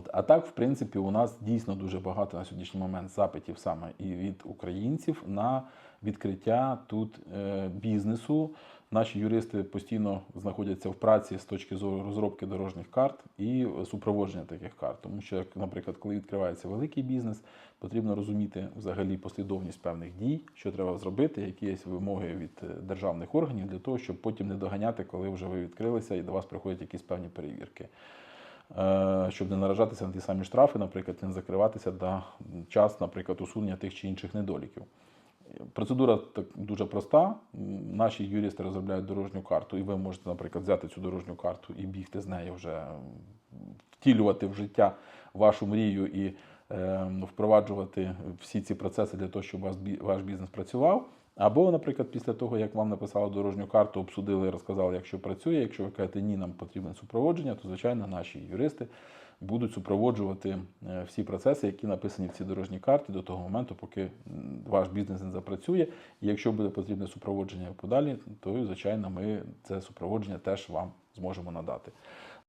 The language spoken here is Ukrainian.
От. А так, в принципі, у нас дійсно дуже багато на сьогоднішній момент запитів саме і від українців на відкриття тут е, бізнесу. Наші юристи постійно знаходяться в праці з точки зору розробки дорожніх карт і супроводження таких карт. Тому що, наприклад, коли відкривається великий бізнес, потрібно розуміти взагалі послідовність певних дій, що треба зробити, які є вимоги від е, державних органів для того, щоб потім не доганяти, коли вже ви відкрилися і до вас приходять якісь певні перевірки. Е, Щоб не наражатися на ті самі штрафи, наприклад, не закриватися на час, наприклад, усунення тих чи інших недоліків. Процедура так дуже проста. Наші юристи розробляють дорожню карту, і ви можете, наприклад, взяти цю дорожню карту і бігти з нею вже втілювати в життя вашу мрію і е, впроваджувати всі ці процеси для того, щоб ваш бізнес працював. Або, наприклад, після того, як вам написали дорожню карту, обсудили, і розказали, як що працює. Якщо ви кажете, ні, нам потрібне супроводження, то звичайно наші юристи будуть супроводжувати е, всі процеси, які написані в цій дорожній карті до того моменту, поки ваш бізнес не запрацює. І якщо буде потрібне супроводження подалі, то звичайно ми це супроводження теж вам зможемо надати.